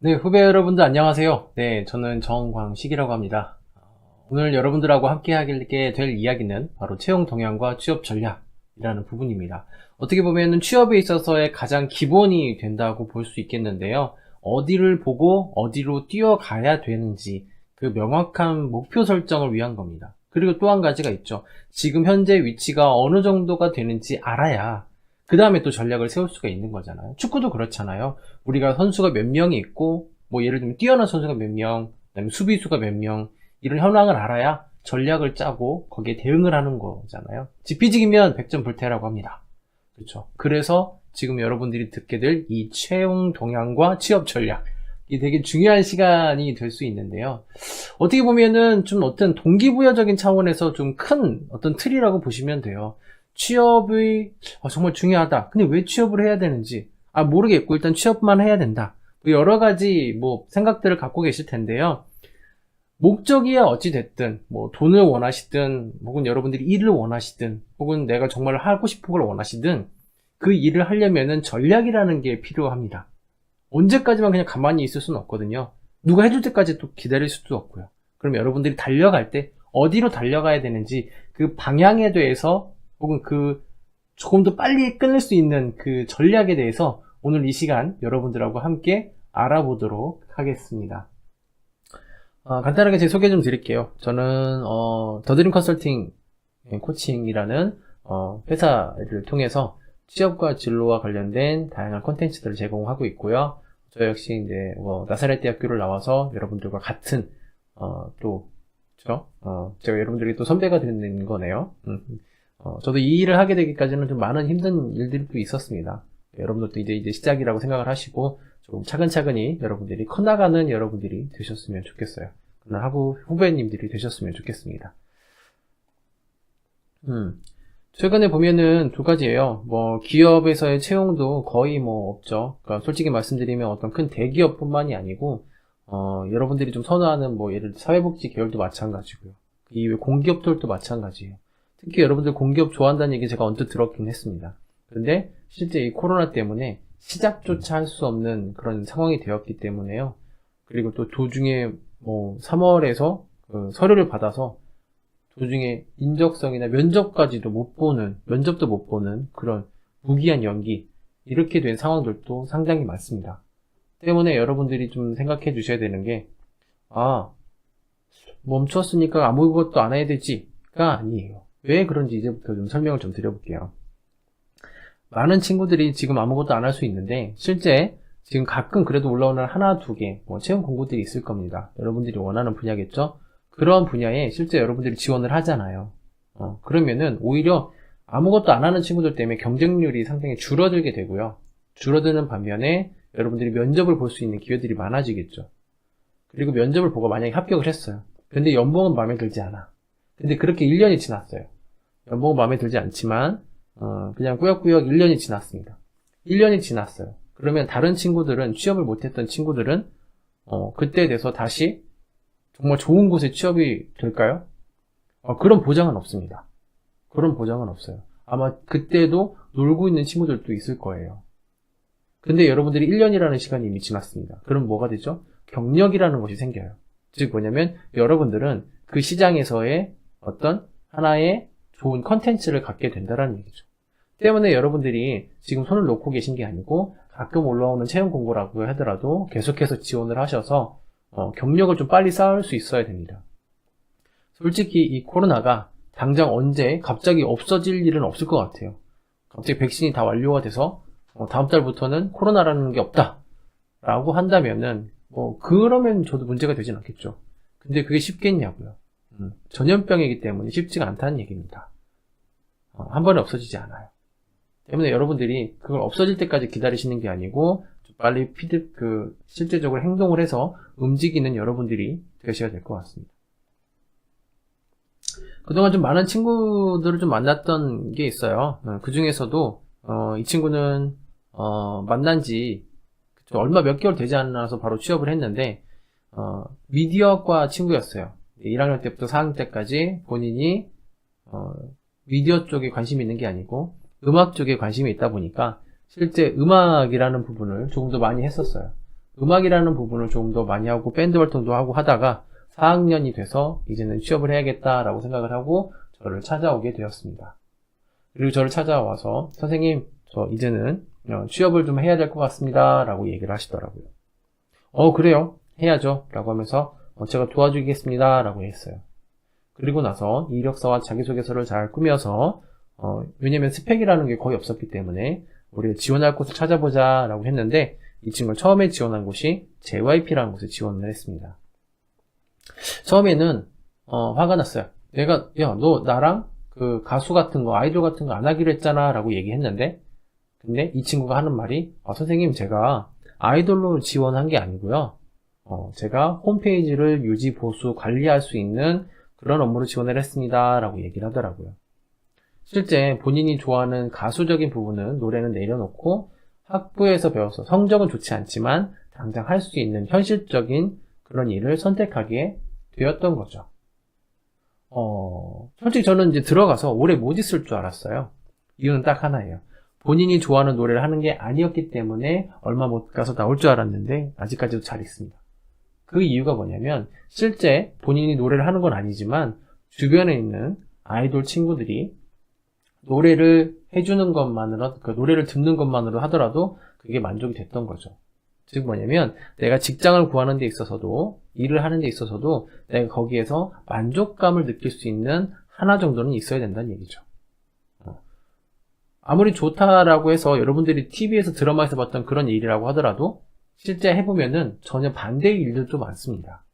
네, 후배 여러분들 안녕하세요. 네, 저는 정광식이라고 합니다. 어, 오늘 여러분들하고 함께 하게 될 이야기는 바로 채용 동향과 취업 전략이라는 부분입니다. 어떻게 보면 취업에 있어서의 가장 기본이 된다고 볼 수 있겠는데요. 어디를 보고 어디로 뛰어가야 되는지 그 명확한 목표 설정을 위한 겁니다. 그리고 또 한 가지가 있죠. 지금 현재 위치가 어느 정도가 되는지 알아야 그 다음에 또 전략을 세울 수가 있는 거잖아요. 축구도 그렇잖아요. 우리가 선수가 몇 명이 있고, 뭐 예를 들면 뛰어난 선수가 몇 명, 그다음에 수비수가 몇 명, 이런 현황을 알아야 전략을 짜고 거기에 대응을 하는 거잖아요. 지피지기면 100점 불태라고 합니다. 그렇죠. 그래서 지금 여러분들이 듣게 될 이 채용 동향과 취업 전략. 이 되게 중요한 시간이 될 수 있는데요. 어떻게 보면은 좀 어떤 동기부여적인 차원에서 좀 큰 어떤 틀이라고 보시면 돼요. 취업이 아, 정말 중요하다. 근데 왜 취업을 해야 되는지 아 모르겠고 일단 취업만 해야 된다. 뭐 여러 가지 뭐 생각들을 갖고 계실 텐데요. 목적이야 어찌 됐든 뭐 돈을 원하시든 혹은 여러분들이 일을 원하시든 혹은 내가 정말 하고 싶은 걸 원하시든 그 일을 하려면은 전략이라는 게 필요합니다. 언제까지만 그냥 가만히 있을 수는 없거든요. 누가 해줄 때까지 또 기다릴 수도 없고요. 그럼 여러분들이 달려갈 때 어디로 달려가야 되는지 그 방향에 대해서 혹은 그 조금 더 빨리 끊을 수 있는 그 전략에 대해서 오늘 이 시간 여러분들하고 함께 알아보도록 하겠습니다. 어, 간단하게 제 소개 좀 드릴게요. 저는 어, 더드림 컨설팅 코칭이라는 어, 회사를 통해서 취업과 진로와 관련된 다양한 콘텐츠들을 제공하고 있고요. 저 역시 이제 뭐 나사렛 대학교를 나와서 여러분들과 같은 어, 또 그렇죠? 어, 제가 여러분들이 또 선배가 되는 거네요. 음. 어, 저도 이 일을 하게 되기까지는 좀 많은 힘든 일들도 있었습니다. 여러분들도 이제 이제 시작이라고 생각을 하시고 조금 차근차근히 여러분들이 커나가는 여러분들이 되셨으면 좋겠어요. 그나 하고 후배님들이 되셨으면 좋겠습니다. 음. 최근에 보면은 두 가지예요. 뭐 기업에서의 채용도 거의 뭐 없죠. 그러니까 솔직히 말씀드리면 어떤 큰 대기업뿐만이 아니고 어, 여러분들이 좀 선호하는 뭐 예를 들어 사회복지 계열도 마찬가지고요. 이외 공기업들도 마찬가지예요. 특히 여러분들 공기업 좋아한다는 얘기 제가 언뜻 들었긴 했습니다. 그런데 실제 이 코로나 때문에 시작조차 할 수 없는 그런 상황이 되었기 때문에요. 그리고 또 도중에 뭐 3월에서 그 서류를 받아서 도중에 인적성이나 면접까지도 못 보는, 면접도 못 보는 그런 무기한 연기, 이렇게 된 상황들도 상당히 많습니다. 때문에 여러분들이 좀 생각해 주셔야 되는 게, 아, 멈췄으니까 아무것도 안 해야 되지가 아니에요. 왜 그런지 이제부터 좀 설명을 좀 드려볼게요. 많은 친구들이 지금 아무것도 안 할 수 있는데 실제 지금 가끔 그래도 올라오는 하나 두 개 뭐 채용 공고들이 있을 겁니다. 여러분들이 원하는 분야겠죠? 그런 분야에 실제 여러분들이 지원을 하잖아요. 어, 그러면은 오히려 아무것도 안 하는 친구들 때문에 경쟁률이 상당히 줄어들게 되고요. 줄어드는 반면에 여러분들이 면접을 볼 수 있는 기회들이 많아지겠죠. 그리고 면접을 보고 만약에 합격을 했어요. 근데 연봉은 마음에 들지 않아. 근데 그렇게 1년이 지났어요. 연봉은 마음에 들지 않지만 어, 그냥 꾸역꾸역 1년이 지났습니다. 1년이 지났어요. 그러면 다른 친구들은 취업을 못했던 친구들은 어, 그때에 대해서 다시 정말 좋은 곳에 취업이 될까요? 어, 그런 보장은 없습니다. 그런 보장은 없어요. 아마 그때도 놀고 있는 친구들도 있을 거예요. 근데 여러분들이 1년이라는 시간이 이미 지났습니다. 그럼 뭐가 되죠? 경력이라는 것이 생겨요. 즉 뭐냐면 여러분들은 그 시장에서의 어떤 하나의 좋은 컨텐츠를 갖게 된다는 얘기죠. 때문에 여러분들이 지금 손을 놓고 계신 게 아니고 가끔 올라오는 채용 공고라고 하더라도 계속해서 지원을 하셔서 어, 경력을 좀 빨리 쌓을 수 있어야 됩니다. 솔직히 이 코로나가 당장 언제 갑자기 없어질 일은 없을 것 같아요. 갑자기 백신이 다 완료가 돼서 어, 다음 달부터는 코로나라는 게 없다 라고 한다면은 뭐 그러면 저도 문제가 되진 않겠죠. 근데 그게 쉽겠냐고요. 음, 전염병이기 때문에 쉽지가 않다는 얘기입니다. 어, 한 번에 없어지지 않아요. 때문에 여러분들이 그걸 없어질 때까지 기다리시는 게 아니고 빨리 피드 그 실제적으로 행동을 해서 움직이는 여러분들이 되셔야 될 것 같습니다. 그동안 좀 많은 친구들을 좀 만났던 게 있어요. 어, 그 중에서도 어, 이 친구는 어, 만난 지 얼마 몇 개월 되지 않아서 바로 취업을 했는데 어, 미디어과 친구였어요. 1학년 때부터 4학년 때까지 본인이 어, 미디어 쪽에 관심이 있는 게 아니고 음악 쪽에 관심이 있다 보니까 실제 음악이라는 부분을 조금 더 많이 했었어요. 음악이라는 부분을 조금 더 많이 하고 밴드 활동도 하고 하다가 4학년이 돼서 이제는 취업을 해야겠다라고 생각을 하고 저를 찾아오게 되었습니다. 그리고 저를 찾아와서 선생님 저 이제는 어, 취업을 좀 해야 될 것 같습니다 라고 얘기를 하시더라고요. 어 그래요 해야죠 라고 하면서 어, 제가 도와주겠습니다 라고 했어요. 그리고 나서 이력서와 자기소개서를 잘 꾸며서 어, 왜냐면 스펙이라는 게 거의 없었기 때문에 우리가 지원할 곳을 찾아보자 라고 했는데 이 친구가 처음에 지원한 곳이 JYP라는 곳에 지원을 했습니다. 처음에는 어, 화가 났어요. 내가 야 너 나랑 그 가수 같은 거 아이돌 같은 거 안 하기로 했잖아 라고 얘기했는데 근데 이 친구가 하는 말이 아, 선생님 제가 아이돌로 지원한 게 아니고요. 어, 제가 홈페이지를 유지 보수 관리할 수 있는 그런 업무로 지원을 했습니다 라고 얘기를 하더라고요. 실제 본인이 좋아하는 가수적인 부분은 노래는 내려놓고 학부에서 배워서 성적은 좋지 않지만 당장 할 수 있는 현실적인 그런 일을 선택하게 되었던 거죠. 어, 솔직히 저는 이제 들어가서 오래 못 있을 줄 알았어요. 이유는 딱 하나예요. 본인이 좋아하는 노래를 하는 게 아니었기 때문에 얼마 못 가서 나올 줄 알았는데 아직까지도 잘 있습니다. 그 이유가 뭐냐면 실제 본인이 노래를 하는 건 아니지만 주변에 있는 아이돌 친구들이 노래를 해주는 것만으로, 그 노래를 듣는 것만으로 하더라도 그게 만족이 됐던 거죠. 즉 뭐냐면 내가 직장을 구하는 데 있어서도 일을 하는 데 있어서도 내가 거기에서 만족감을 느낄 수 있는 하나 정도는 있어야 된다는 얘기죠. 어. 아무리 좋다라고 해서 여러분들이 TV에서 드라마에서 봤던 그런 일이라고 하더라도 실제 해보면은 전혀 반대의 일들도 많습니다.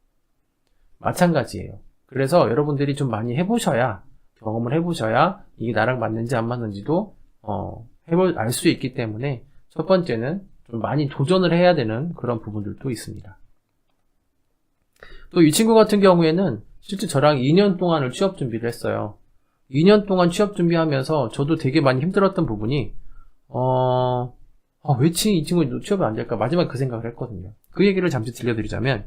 마찬가지예요. 그래서 여러분들이 좀 많이 해보셔야 경험을 해보셔야 이게 나랑 맞는지 안 맞는지도 어, 해볼 알 수 있기 때문에 첫 번째는 좀 많이 도전을 해야 되는 그런 부분들도 있습니다. 또 이 친구 같은 경우에는 실제 저랑 2년 동안을 취업 준비를 했어요. 2년 동안 취업 준비하면서 저도 되게 많이 힘들었던 부분이 어, 어, 왜이 친구 취업이 안 될까? 마지막에 그 생각을 했거든요. 그 얘기를 잠시 들려드리자면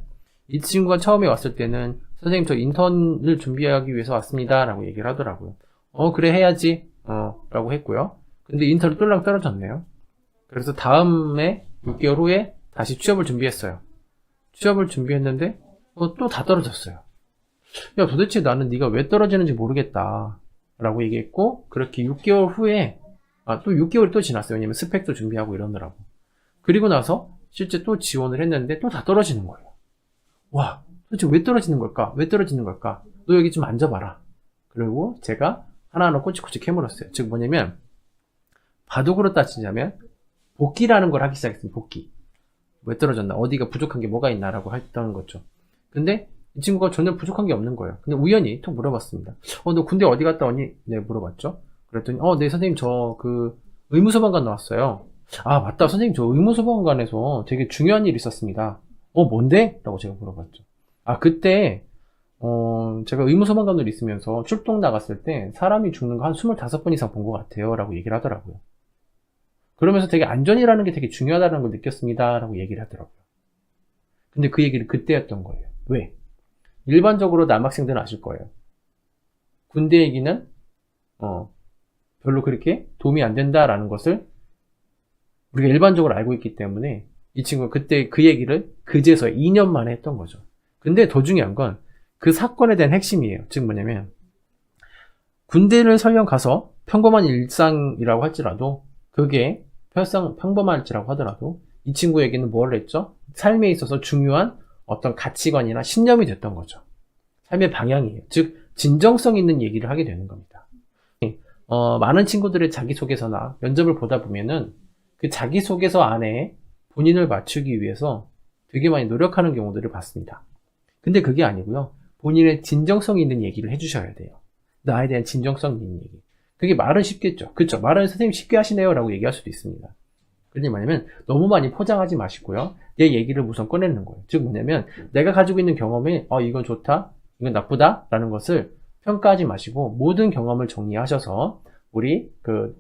이 친구가 처음에 왔을 때는 선생님 저 인턴을 준비하기 위해서 왔습니다 라고 얘기를 하더라고요. 어 그래 해야지. 어 라고 했고요. 근데 인턴을 똘랑 떨어졌네요. 그래서 다음에 6개월 후에 다시 취업을 준비했어요. 취업을 준비했는데 어, 또 다 떨어졌어요. 야 도대체 나는 네가 왜 떨어지는지 모르겠다. 라고 얘기했고 그렇게 6개월 후에 아, 또 6개월이 또 지났어요 왜냐면 스펙도 준비하고 이러느라고 그리고 나서 실제 또 지원을 했는데 또 다 떨어지는 거예요 와 도대체 왜 떨어지는 걸까? 왜 떨어지는 걸까? 너 여기 좀 앉아봐라. 그리고 제가 하나하나 꼬치꼬치 캐물었어요. 즉 뭐냐면 바둑으로 따지자면 복귀라는 걸 하기 시작했습니다. 복귀. 왜 떨어졌나? 어디가 부족한 게 뭐가 있나라고 했던 거죠. 근데 이 친구가 전혀 부족한 게 없는 거예요. 근데 우연히 톡 물어봤습니다. 어, 너 군대 어디 갔다 왔니? 네, 물어봤죠. 그랬더니, 어, 네, 선생님, 저 그 의무소방관 나왔어요. 아, 맞다. 선생님, 저 의무소방관에서 되게 중요한 일이 있었습니다. 어, 뭔데? 라고 제가 물어봤죠. 아, 그때, 어, 제가 의무소방관으로 있으면서 출동 나갔을 때 사람이 죽는 거 한 25번 이상 본 것 같아요. 라고 얘기를 하더라고요. 그러면서 되게 안전이라는 게 되게 중요하다는 걸 느꼈습니다. 라고 얘기를 하더라고요. 근데 그 얘기를 그때였던 거예요. 왜? 일반적으로 남학생들은 아실 거예요. 군대 얘기는, 어, 별로 그렇게 도움이 안 된다라는 것을 우리가 일반적으로 알고 있기 때문에 이 친구가 그때 그 얘기를 그제서 2년 만에 했던 거죠. 근데 더 중요한 건 그 사건에 대한 핵심이에요. 즉 뭐냐면 군대를 설령 가서 평범한 일상이라고 할지라도 그게 평상 평범할지라고 하더라도 이 친구에게는 뭘 했죠? 삶에 있어서 중요한 어떤 가치관이나 신념이 됐던 거죠. 삶의 방향이에요. 즉 진정성 있는 얘기를 하게 되는 겁니다. 어, 많은 친구들의 자기소개서나 면접을 보다 보면은 그 자기소개서 안에 본인을 맞추기 위해서 되게 많이 노력하는 경우들을 봤습니다. 근데 그게 아니고요. 본인의 진정성 있는 얘기를 해주셔야 돼요. 나에 대한 진정성 있는 얘기. 그게 말은 쉽겠죠. 그렇죠. 말은 선생님 쉽게 하시네요. 라고 얘기할 수도 있습니다. 그런데 뭐냐면 너무 많이 포장하지 마시고요. 내 얘기를 우선 꺼내는 거예요. 즉 뭐냐면 내가 가지고 있는 경험이 어 이건 좋다, 이건 나쁘다 라는 것을 평가하지 마시고 모든 경험을 정리하셔서 우리 그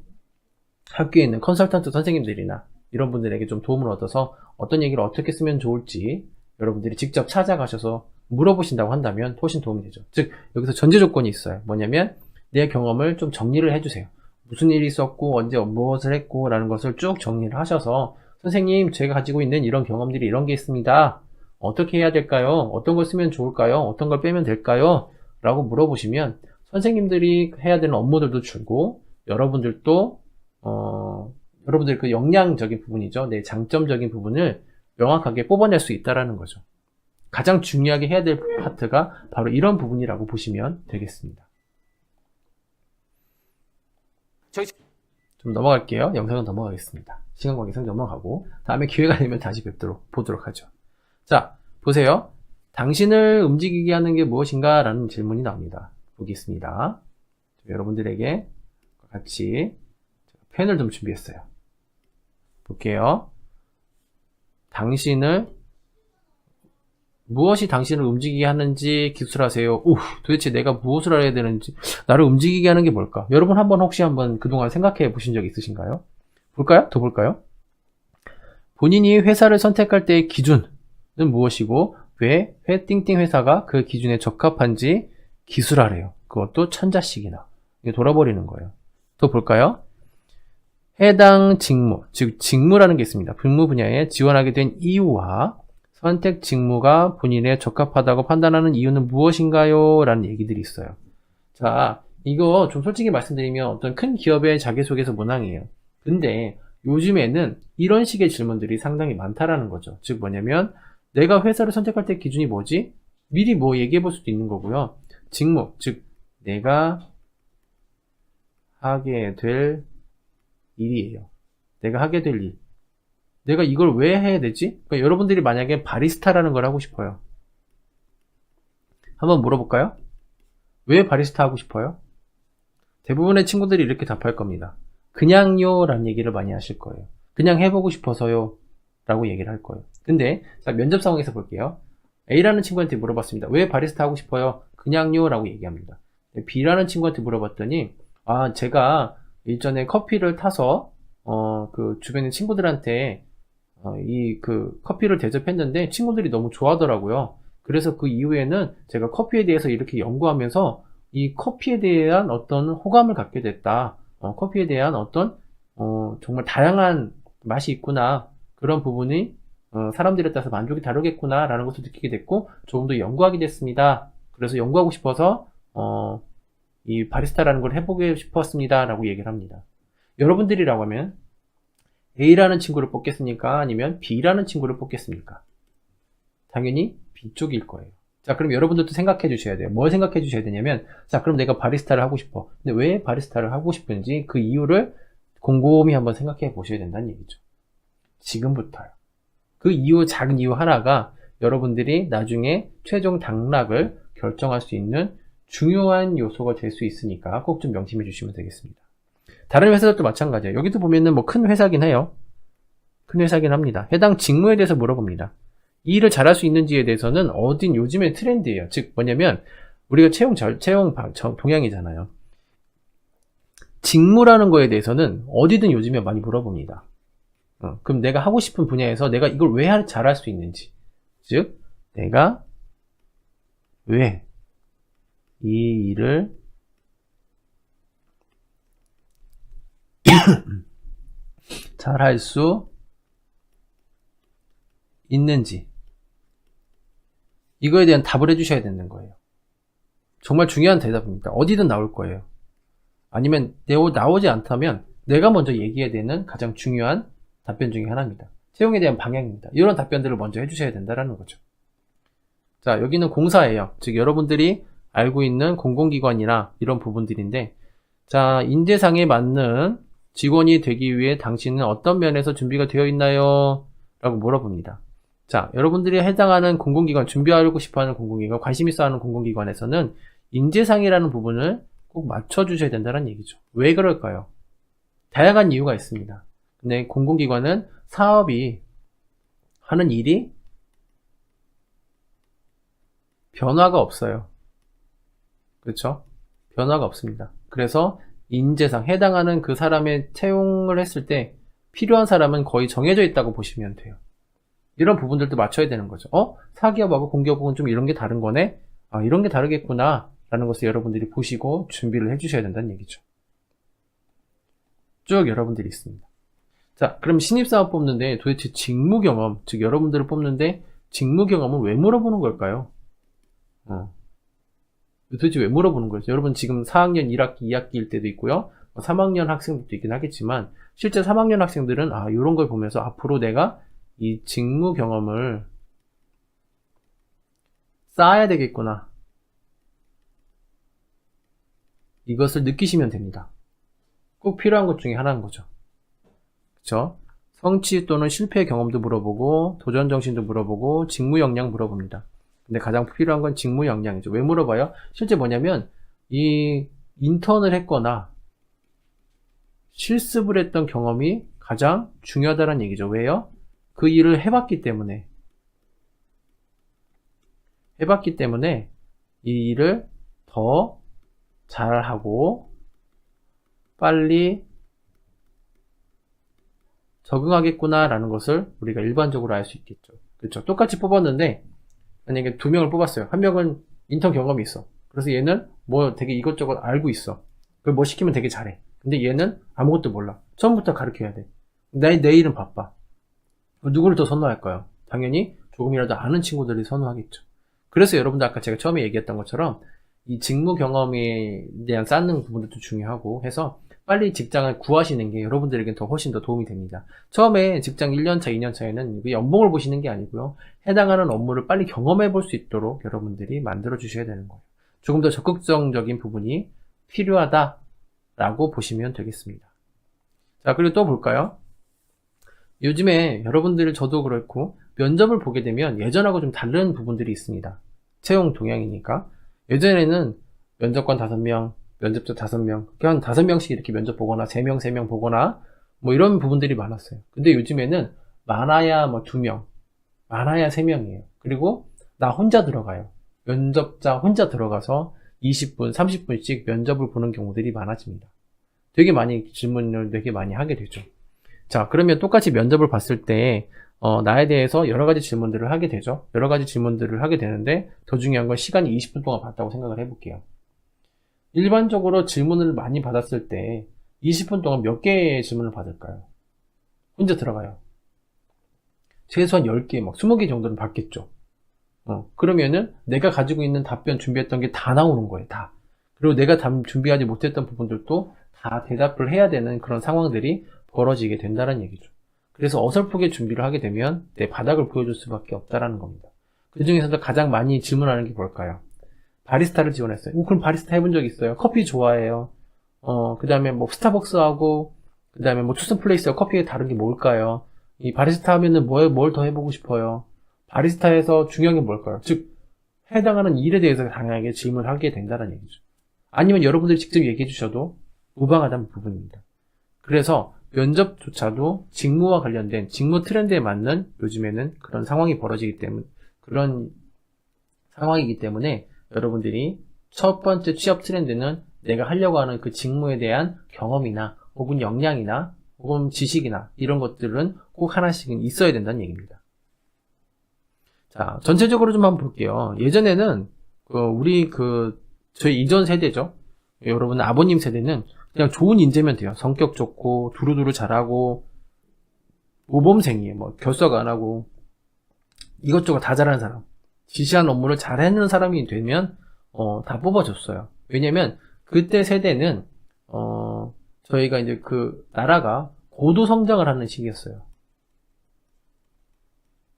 학교에 있는 컨설턴트 선생님들이나 이런 분들에게 좀 도움을 얻어서 어떤 얘기를 어떻게 쓰면 좋을지 여러분들이 직접 찾아가셔서 물어보신다고 한다면 훨씬 도움이 되죠. 즉, 여기서 전제 조건이 있어요. 뭐냐면, 내 경험을 좀 정리를 해주세요. 무슨 일이 있었고, 언제 무엇을 했고, 라는 것을 쭉 정리를 하셔서 선생님, 제가 가지고 있는 이런 경험들이 이런 게 있습니다. 어떻게 해야 될까요? 어떤 걸 쓰면 좋을까요? 어떤 걸 빼면 될까요? 라고 물어보시면 선생님들이 해야 되는 업무들도 줄고 여러분들도 어, 여러분들 그 역량적인 부분이죠. 내 장점적인 부분을 명확하게 뽑아낼 수 있다라는 거죠. 가장 중요하게 해야 될 파트가 바로 이런 부분이라고 보시면 되겠습니다. 좀 넘어갈게요. 영상은 넘어가겠습니다. 시간 관계상 넘어가고 다음에 기회가 되면 다시 뵙도록 보도록 하죠. 자, 보세요. 당신을 움직이게 하는 게 무엇인가? 라는 질문이 나옵니다. 보겠습니다. 여러분들에게 같이 펜을 좀 준비했어요. 볼게요. 당신을 무엇이 당신을 움직이게 하는지 기술하세요. 오, 도대체 내가 무엇을 해야 되는지 나를 움직이게 하는 게 뭘까? 여러분 한번 혹시 한번 그동안 생각해 보신 적 있으신가요? 볼까요? 더 볼까요? 본인이 회사를 선택할 때의 기준은 무엇이고 왜 회띵띵 회사가 그 기준에 적합한지 기술하래요. 그것도 천자씩이나 돌아버리는 거예요. 또 볼까요? 해당 직무, 즉 직무라는 게 있습니다. 직무 분야에 지원하게 된 이유와 선택 직무가 본인에 적합하다고 판단하는 이유는 무엇인가요? 라는 얘기들이 있어요. 자, 이거 좀 솔직히 말씀드리면 어떤 큰 기업의 자기소개서 문항이에요. 근데 요즘에는 이런 식의 질문들이 상당히 많다라는 거죠. 즉 뭐냐면 내가 회사를 선택할 때 기준이 뭐지? 미리 뭐 얘기해 볼 수도 있는 거고요. 직무, 즉 내가 하게 될 일이에요. 내가 하게 될 일. 내가 이걸 왜 해야 되지? 그러니까 여러분들이 만약에 바리스타라는 걸 하고 싶어요. 한번 물어볼까요? 왜 바리스타 하고 싶어요? 대부분의 친구들이 이렇게 답할 겁니다. 그냥요 라는 얘기를 많이 하실 거예요. 그냥 해보고 싶어서요 라고 얘기를 할 거예요. 근데 자, 면접 상황에서 볼게요. A라는 친구한테 물어봤습니다. 왜 바리스타 하고 싶어요? 그냥요 라고 얘기합니다. B라는 친구한테 물어봤더니 아 제가 일전에 커피를 타서 어 그 주변의 친구들한테 어, 이 그 커피를 대접했는데 친구들이 너무 좋아하더라고요. 그래서 그 이후에는 제가 커피에 대해서 이렇게 연구하면서 이 커피에 대한 어떤 호감을 갖게 됐다. 어, 커피에 대한 어떤 어, 정말 다양한 맛이 있구나 그런 부분이 어, 사람들에 따라서 만족이 다르겠구나 라는 것을 느끼게 됐고 조금 더 연구하게 됐습니다. 그래서 연구하고 싶어서 어, 이 바리스타라는 걸 해보고 싶었습니다 라고 얘기를 합니다. 여러분들이라고 하면 A라는 친구를 뽑겠습니까? 아니면 B라는 친구를 뽑겠습니까? 당연히 B 쪽일 거예요. 자, 그럼 여러분들도 생각해 주셔야 돼요. 뭘 생각해 주셔야 되냐면, 자, 그럼 내가 바리스타를 하고 싶어. 근데 왜 바리스타를 하고 싶은지 그 이유를 곰곰이 한번 생각해 보셔야 된다는 얘기죠. 지금부터요. 그 이유, 작은 이유 하나가 여러분들이 나중에 최종 당락을 결정할 수 있는 중요한 요소가 될 수 있으니까 꼭 좀 명심해 주시면 되겠습니다. 다른 회사들도 마찬가지예요. 여기도 보면은 뭐 큰 회사긴 해요. 큰 회사긴 합니다. 해당 직무에 대해서 물어봅니다. 이 일을 잘할 수 있는지에 대해서는 어딘 요즘의 트렌드예요. 즉 뭐냐면 우리가 채용 절, 채용 방, 저, 동향이잖아요. 직무라는 거에 대해서는 어디든 요즘에 많이 물어봅니다. 어, 그럼 내가 하고 싶은 분야에서 내가 이걸 왜 잘할 수 있는지. 즉, 내가 왜 이 일을 잘할 수 있는지. 이거에 대한 답을 해주셔야 되는 거예요. 정말 중요한 대답입니다. 어디든 나올 거예요. 아니면 나오지 않다면 내가 먼저 얘기해야 되는 가장 중요한 답변 중에 하나입니다. 채용에 대한 방향입니다. 이런 답변들을 먼저 해주셔야 된다는 거죠. 자, 여기는 공사예요. 즉, 여러분들이 알고 있는 공공기관이나 이런 부분들인데, 자, 인재상에 맞는 직원이 되기 위해 당신은 어떤 면에서 준비가 되어 있나요? 라고 물어봅니다. 자, 여러분들이 해당하는 공공기관, 준비하고 싶어 하는 공공기관, 관심 있어 하는 공공기관에서는 인재상이라는 부분을 꼭 맞춰주셔야 된다는 얘기죠. 왜 그럴까요? 다양한 이유가 있습니다. 근데 공공기관은 사업이 하는 일이 변화가 없어요. 그렇죠? 변화가 없습니다. 그래서 인재상 해당하는 그 사람의 채용을 했을 때 필요한 사람은 거의 정해져 있다고 보시면 돼요. 이런 부분들도 맞춰야 되는 거죠. 어? 사기업하고 공기업은 좀 이런 게 다른 거네? 아, 이런 게 다르겠구나. 라는 것을 여러분들이 보시고 준비를 해주셔야 된다는 얘기죠. 쭉 여러분들이 있습니다. 자, 그럼 신입사원 뽑는데 도대체 직무 경험, 즉 여러분들을 뽑는데 직무 경험은 왜 물어보는 걸까요? 어. 도대체 왜 물어보는 거죠? 여러분 지금 4학년 1학기, 2학기일 때도 있고요. 3학년 학생들도 있긴 하겠지만 실제 3학년 학생들은 아, 이런 걸 보면서 앞으로 내가 이 직무 경험을 쌓아야 되겠구나. 이것을 느끼시면 됩니다. 꼭 필요한 것 중에 하나인 거죠. 그쵸? 성취 또는 실패 경험도 물어보고, 도전 정신도 물어보고, 직무 역량 물어봅니다. 근데 가장 필요한 건 직무 역량이죠. 왜 물어봐요? 실제 뭐냐면, 이 인턴을 했거나, 실습을 했던 경험이 가장 중요하다는 얘기죠. 왜요? 그 일을 해봤기 때문에. 해봤기 때문에 이 일을 더 잘하고 빨리 적응하겠구나라는 것을 우리가 일반적으로 알 수 있겠죠. 그렇죠. 똑같이 뽑았는데 만약에 두 명을 뽑았어요. 한 명은 인턴 경험이 있어. 그래서 얘는 뭐 되게 이것저것 알고 있어. 그걸 뭐 시키면 되게 잘해. 근데 얘는 아무것도 몰라. 처음부터 가르쳐야 돼. 내, 내 일은 바빠. 누구를 더 선호할까요? 당연히 조금이라도 아는 친구들이 선호하겠죠. 그래서 여러분들 아까 제가 처음에 얘기했던 것처럼 이 직무 경험에 대한 쌓는 부분도 중요하고 해서 빨리 직장을 구하시는 게 여러분들에게 더 훨씬 더 도움이 됩니다. 처음에 직장 1년차, 2년차에는 연봉을 보시는 게 아니고요. 해당하는 업무를 빨리 경험해 볼 수 있도록 여러분들이 만들어 주셔야 되는 거예요. 조금 더 적극적인 부분이 필요하다라고 보시면 되겠습니다. 자, 그리고 또 볼까요? 요즘에 여러분들 저도 그렇고 면접을 보게 되면 예전하고 좀 다른 부분들이 있습니다. 채용 동향이니까. 예전에는 면접관 5명, 면접자 5명, 그냥 5명씩 이렇게 면접 보거나 3명, 3명 보거나 뭐 이런 부분들이 많았어요. 근데 요즘에는 많아야 뭐 2명, 많아야 3명이에요. 그리고 나 혼자 들어가요. 면접자 혼자 들어가서 20분, 30분씩 면접을 보는 경우들이 많아집니다. 되게 많이 질문을 되게 많이 하게 되죠. 자, 그러면 똑같이 면접을 봤을 때, 어, 나에 대해서 여러 가지 질문들을 하게 되죠. 여러 가지 질문들을 하게 되는데, 더 중요한 건 시간이 20분 동안 봤다고 생각을 해볼게요. 일반적으로 질문을 많이 받았을 때, 20분 동안 몇 개의 질문을 받을까요? 혼자 들어가요. 최소한 10개, 막 20개 정도는 받겠죠. 어, 그러면은 내가 가지고 있는 답변 준비했던 게 다 나오는 거예요, 다. 그리고 내가 답 준비하지 못했던 부분들도 다 대답을 해야 되는 그런 상황들이 벌어지게 된다는 얘기죠. 그래서 어설프게 준비를 하게 되면 내 바닥을 보여줄 수밖에 없다라는 겁니다. 그 중에서도 가장 많이 질문하는 게 뭘까요? 바리스타를 지원했어요. 어, 그럼 바리스타 해본 적 있어요? 커피 좋아해요. 어, 그 다음에 뭐 스타벅스하고, 그 다음에 뭐 투슨 플레이스와 커피의 다른 게 뭘까요? 이 바리스타 하면은 뭘, 뭘 더 해보고 싶어요? 바리스타에서 중요한 게 뭘까요? 즉, 해당하는 일에 대해서 다양하게 질문을 하게 된다는 얘기죠. 아니면 여러분들이 직접 얘기해 주셔도 무방하다는 부분입니다. 그래서 면접조차도 직무와 관련된 직무 트렌드에 맞는 요즘에는 그런 상황이 벌어지기 때문에 그런 상황이기 때문에 여러분들이 첫 번째 취업 트렌드는 내가 하려고 하는 그 직무에 대한 경험이나 혹은 역량이나 혹은 지식이나 이런 것들은 꼭 하나씩은 있어야 된다는 얘기입니다. 자, 전체적으로 좀 한번 볼게요. 예전에는 그 우리 그 저희 이전 세대죠. 여러분 아버님 세대는 그냥 좋은 인재면 돼요. 성격 좋고 두루두루 잘하고 모범생이에요. 뭐 결석 안 하고 이것저것 다 잘하는 사람. 지시한 업무를 잘해는 사람이 되면 어, 다 뽑아줬어요. 왜냐면 그때 세대는 어, 저희가 이제 그 나라가 고도 성장을 하는 시기였어요.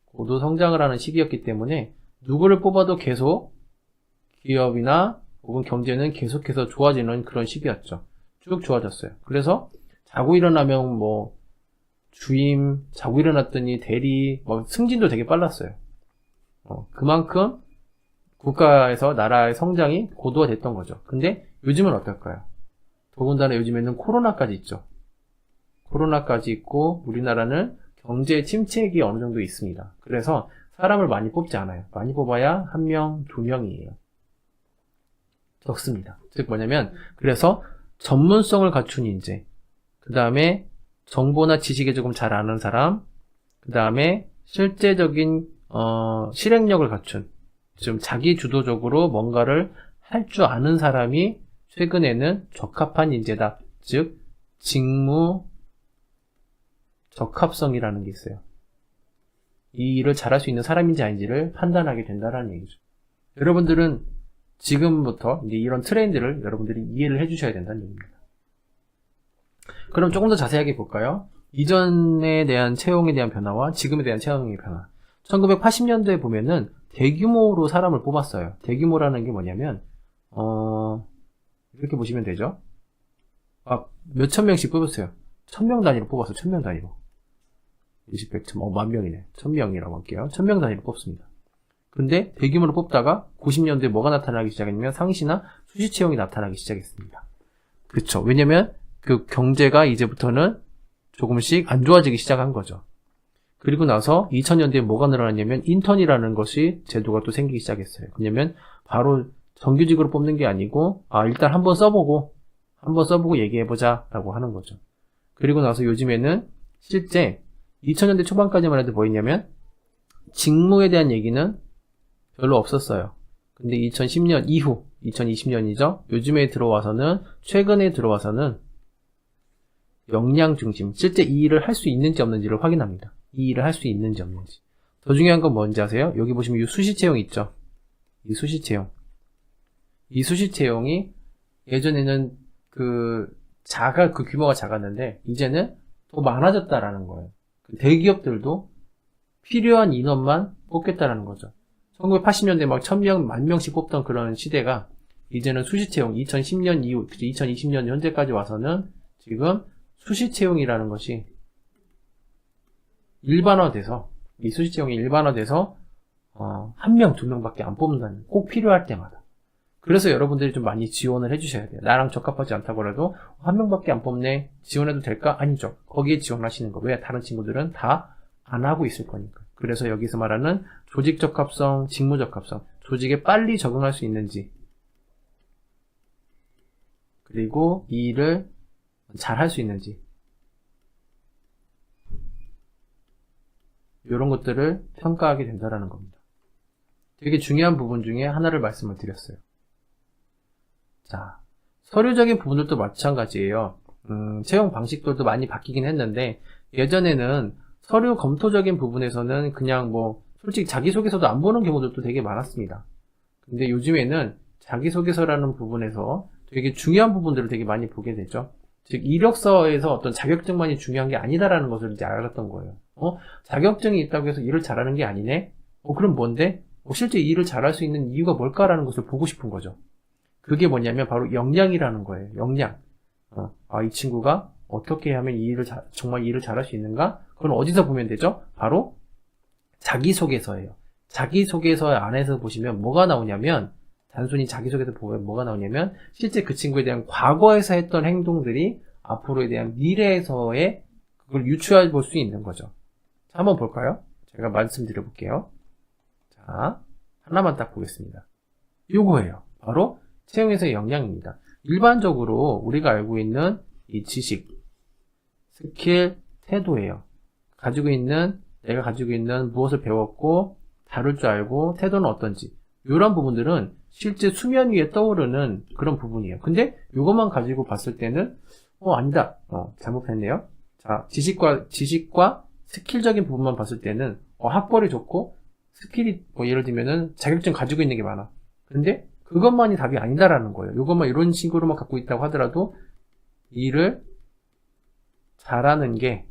고도 성장을 하는 시기였기 때문에 누구를 뽑아도 계속 기업이나 혹은 경제는 계속해서 좋아지는 그런 시기였죠. 쭉 좋아졌어요. 그래서 자고 일어나면 뭐 주임, 자고 일어났더니 대리, 뭐 승진도 되게 빨랐어요. 어, 그만큼 국가에서 나라의 성장이 고도화 됐던 거죠. 근데 요즘은 어떨까요? 더군다나 요즘에는 코로나까지 있죠. 코로나까지 있고 우리나라는 경제 침체기 어느 정도 있습니다. 그래서 사람을 많이 뽑지 않아요. 많이 뽑아야 한 명, 두 명이에요. 적습니다. 즉 뭐냐면 그래서 전문성을 갖춘 인재, 그 다음에 정보나 지식에 조금 잘 아는 사람, 그 다음에 실제적인 어, 실행력을 갖춘, 좀 자기 주도적으로 뭔가를 할 줄 아는 사람이 최근에는 적합한 인재다. 즉 직무 적합성이라는 게 있어요. 이 일을 잘할 수 있는 사람인지 아닌지를 판단하게 된다는 얘기죠. 여러분들은 지금부터 이제 이런 트렌드를 여러분들이 이해를 해주셔야 된다는 얘기입니다. 그럼 조금 더 자세하게 볼까요? 이전에 대한 채용에 대한 변화와 지금에 대한 채용의 변화. 1980년대에 보면은 대규모로 사람을 뽑았어요. 대규모라는 게 뭐냐면, 어, 이렇게 보시면 되죠. 아, 몇천 명씩 뽑았어요. 천 명 단위로 뽑았어요. 천명 단위로. 20, 100, 어, 만 명이네. 천 명이라고 할게요. 천 명 단위로 뽑습니다. 근데 대규모로 뽑다가 90년대에 뭐가 나타나기 시작했냐면 상시나 수시 채용이 나타나기 시작했습니다. 그쵸. 왜냐면 그 경제가 이제부터는 조금씩 안 좋아지기 시작한 거죠. 그리고 나서 2000년대에 뭐가 늘어났냐면 인턴이라는 것이 제도가 또 생기기 시작했어요. 왜냐면 바로 정규직으로 뽑는 게 아니고 아 일단 한번 써보고 한번 써보고 얘기해보자 라고 하는 거죠. 그리고 나서 요즘에는 실제 2000년대 초반까지만 해도 뭐였냐면 직무에 대한 얘기는 별로 없었어요. 근데 2010년 이후 2020년이죠. 요즘에 들어와서는 최근에 들어와서는 역량 중심, 실제 이 일을 할 수 있는지 없는지를 확인합니다. 이 일을 할 수 있는지 없는지. 더 중요한 건 뭔지 아세요? 여기 보시면 이 수시 채용 있죠? 이 수시 채용. 이 수시 채용이 예전에는 그 작아, 그 규모가 작았는데, 이제는 더 많아졌다라는 거예요. 그 대기업들도 필요한 인원만 뽑겠다라는 거죠. 1980년대 막 1000명, 만 명씩 뽑던 그런 시대가 이제는 수시 채용, 2010년 이후, 2020년 현재까지 와서는 지금 수시 채용이라는 것이 일반화돼서 이 수시 채용이 일반화돼서 어, 한 명, 두 명밖에 안 뽑는다는 꼭 필요할 때마다. 그래서 여러분들이 좀 많이 지원을 해주셔야 돼요. 나랑 적합하지 않다고 해도 한 명밖에 안 뽑네. 지원해도 될까? 아니죠. 거기에 지원하시는 거. 왜? 다른 친구들은 다 안 하고 있을 거니까. 그래서 여기서 말하는 조직 적합성, 직무 적합성, 조직에 빨리 적응할 수 있는지, 그리고 이 일을 잘 할 수 있는지, 이런 것들을 평가하게 된다는 겁니다. 되게 중요한 부분 중에 하나를 말씀을 드렸어요. 자, 서류적인 부분들도 마찬가지예요. 음, 채용 방식들도 많이 바뀌긴 했는데, 예전에는 서류 검토적인 부분에서는 그냥 뭐, 솔직히 자기소개서도 안 보는 경우들도 되게 많았습니다. 근데 요즘에는 자기소개서라는 부분에서 되게 중요한 부분들을 되게 많이 보게 되죠. 즉, 이력서에서 어떤 자격증만이 중요한 게 아니다라는 것을 이제 알았던 거예요. 어? 자격증이 있다고 해서 일을 잘하는 게 아니네? 어, 그럼 뭔데? 어, 실제 일을 잘할 수 있는 이유가 뭘까라는 것을 보고 싶은 거죠. 그게 뭐냐면 바로 역량이라는 거예요. 역량. 어, 아, 이 친구가 어떻게 하면 이 일을 자- 정말 이 일을 잘할 수 있는가? 그건 어디서 보면 되죠? 바로 자기소개서예요. 자기소개서 안에서 보시면 뭐가 나오냐면 단순히 자기소개서 보면 뭐가 나오냐면 실제 그 친구에 대한 과거에서 했던 행동들이 앞으로에 대한 미래에서의 그걸 유추해 볼 수 있는 거죠. 자, 한번 볼까요? 제가 말씀드려 볼게요. 자, 하나만 딱 보겠습니다. 요거예요. 바로 채용에서의 역량입니다. 일반적으로 우리가 알고 있는 이 지식, 스킬, 태도예요. 가지고 있는, 내가 가지고 있는 무엇을 배웠고, 다룰 줄 알고, 태도는 어떤지. 이런 부분들은 실제 수면 위에 떠오르는 그런 부분이에요. 근데 이것만 가지고 봤을 때는, 어, 아니다. 어, 잘못했네요. 자, 지식과, 지식과 스킬적인 부분만 봤을 때는, 어, 학벌이 좋고, 스킬이, 뭐, 예를 들면은 자격증 가지고 있는 게 많아. 근데 그것만이 답이 아니다라는 거예요. 이것만 이런 식으로만 갖고 있다고 하더라도 일을 잘하는 게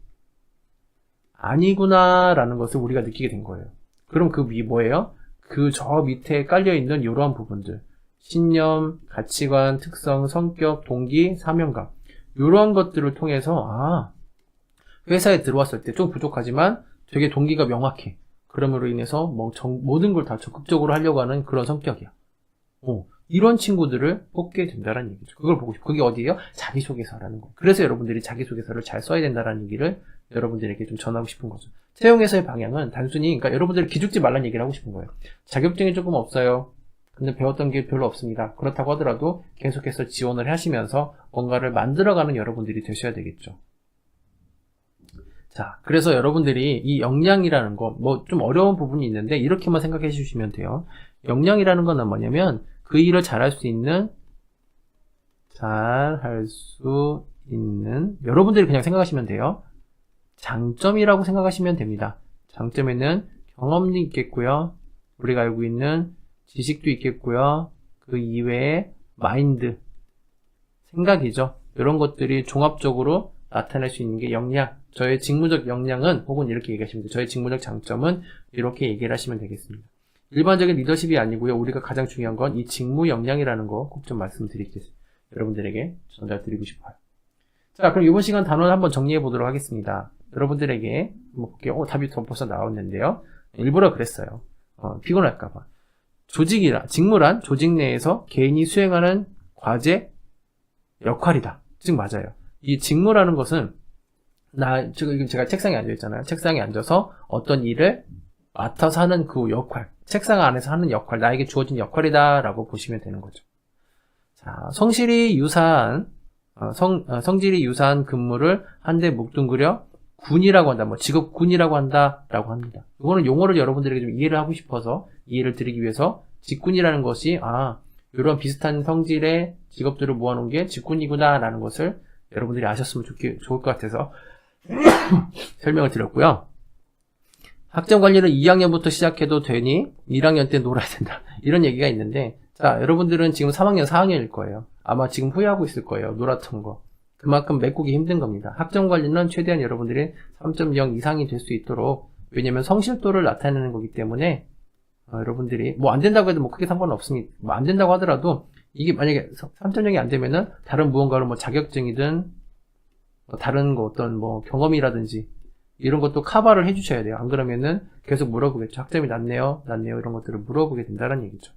아니구나라는 것을 우리가 느끼게 된 거예요. 그럼 그 위 뭐예요? 그 저 밑에 깔려 있는 이러한 부분들. 신념, 가치관, 특성, 성격, 동기, 사명감. 이러한 것들을 통해서 아 회사에 들어왔을 때 좀 부족하지만 되게 동기가 명확해. 그럼으로 인해서 뭐 정- 모든 걸 다 적극적으로 하려고 하는 그런 성격이야. 어, 이런 친구들을 뽑게 된다는 얘기죠. 그걸 보고 싶어. 그게 어디예요? 자기소개서라는 거. 그래서 여러분들이 자기소개서를 잘 써야 된다는 얘기를 여러분들에게 좀 전하고 싶은 거죠. 채용에서의 방향은 단순히, 그러니까 여러분들이 기죽지 말라는 얘기를 하고 싶은 거예요. 자격증이 조금 없어요. 근데 배웠던 게 별로 없습니다. 그렇다고 하더라도 계속해서 지원을 하시면서 뭔가를 만들어가는 여러분들이 되셔야 되겠죠. 자, 그래서 여러분들이 이 역량이라는 거, 뭐 좀 어려운 부분이 있는데 이렇게만 생각해 주시면 돼요. 역량이라는 건 뭐냐면 그 일을 잘할 수 있는 잘할 수 있는 여러분들이 그냥 생각하시면 돼요. 장점이라고 생각하시면 됩니다. 장점에는 경험도 있겠고요. 우리가 알고 있는 지식도 있겠고요. 그 이외에 마인드, 생각이죠. 이런 것들이 종합적으로 나타낼 수 있는 게 역량. 저의 직무적 역량은 혹은 이렇게 얘기하시면 돼요. 저의 직무적 장점은 이렇게 얘기를 하시면 되겠습니다. 일반적인 리더십이 아니고요. 우리가 가장 중요한 건 이 직무 역량이라는 거 꼭 좀 말씀드리겠습니다. 여러분들에게 전달드리고 싶어요. 자, 그럼 이번 시간 단원 한번 정리해 보도록 하겠습니다. 여러분들에게 한번 볼게요. 어, 답이 더 벌써 나왔는데요. 일부러 그랬어요. 어, 피곤할까봐. 조직이라, 직무란 조직 내에서 개인이 수행하는 과제, 역할이다. 즉, 맞아요. 이 직무라는 것은, 나, 지금 제가 책상에 앉아 있잖아요. 책상에 앉아서 어떤 일을 맡아서 하는 그 역할, 책상 안에서 하는 역할, 나에게 주어진 역할이다라고 보시면 되는 거죠. 자, 성실히 유사한, 어, 성, 어, 성질이 유사한 근무를 한데 묵둥그려 군이라고 한다, 뭐 직업 군이라고 한다라고 합니다. 이거는 용어를 여러분들에게 좀 이해를 하고 싶어서 이해를 드리기 위해서 직군이라는 것이 아 이런 비슷한 성질의 직업들을 모아놓은 게 직군이구나라는 것을 여러분들이 아셨으면 좋게, 좋을 것 같아서 설명을 드렸고요. 학점 관리는 2학년부터 시작해도 되니 1학년 때 놀아야 된다. 이런 얘기가 있는데 자 여러분들은 지금 3학년, 4학년일 거예요. 아마 지금 후회하고 있을 거예요. 놀았던 거. 그만큼 메꾸기 힘든 겁니다. 학점 관리는 최대한 여러분들이 3.0 이상이 될 수 있도록 왜냐면 성실도를 나타내는 거기 때문에 어, 여러분들이 뭐 안 된다고 해도 뭐 크게 상관은 없습니다. 뭐 안 된다고 하더라도 이게 만약에 3.0이 안 되면은 다른 무언가로 뭐 자격증이든 뭐 다른 거 어떤 뭐 경험이라든지 이런 것도 커버를 해주셔야 돼요. 안 그러면은 계속 물어보겠죠. 학점이 낮네요, 낮네요 이런 것들을 물어보게 된다는 얘기죠.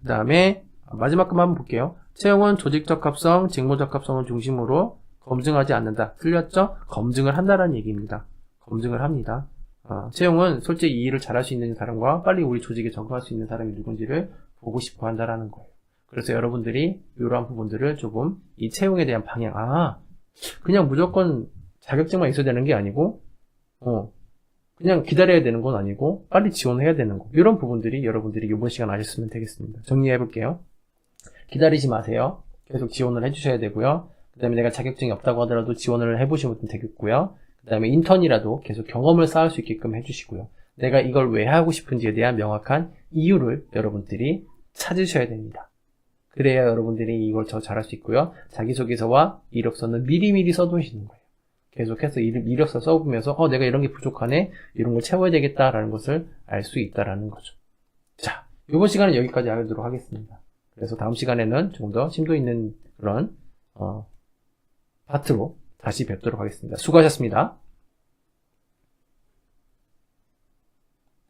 그 다음에 마지막 것만 한번 볼게요. 채용은 조직적 합성, 직무적 합성을 중심으로 검증하지 않는다. 틀렸죠? 검증을 한다는 얘기입니다. 검증을 합니다. 어, 채용은 솔직히 이 일을 잘할 수 있는 사람과 빨리 우리 조직에 적응할 수 있는 사람이 누군지를 보고 싶어 한다라는 거예요. 그래서 여러분들이 이러한 부분들을 조금 이 채용에 대한 방향, 아, 그냥 무조건 자격증만 있어야 되는 게 아니고, 어, 그냥 기다려야 되는 건 아니고, 빨리 지원해야 되는 거. 이런 부분들이 여러분들이 이번 시간 아셨으면 되겠습니다. 정리해 볼게요. 기다리지 마세요. 계속 지원을 해주셔야 되고요. 그 다음에 내가 자격증이 없다고 하더라도 지원을 해보시면 되겠고요. 그 다음에 인턴이라도 계속 경험을 쌓을 수 있게끔 해주시고요. 내가 이걸 왜 하고 싶은지에 대한 명확한 이유를 여러분들이 찾으셔야 됩니다. 그래야 여러분들이 이걸 더 잘할 수 있고요. 자기소개서와 이력서는 미리미리 써두시는 거예요. 계속해서 이- 이력서 써보면서 어 내가 이런 게 부족하네 이런 걸 채워야 되겠다라는 것을 알 수 있다라는 거죠. 자 이번 시간은 여기까지 하도록 하겠습니다. 그래서 다음 시간에는 조금 더 심도 있는 그런 어, 파트로 다시 뵙도록 하겠습니다. 수고하셨습니다.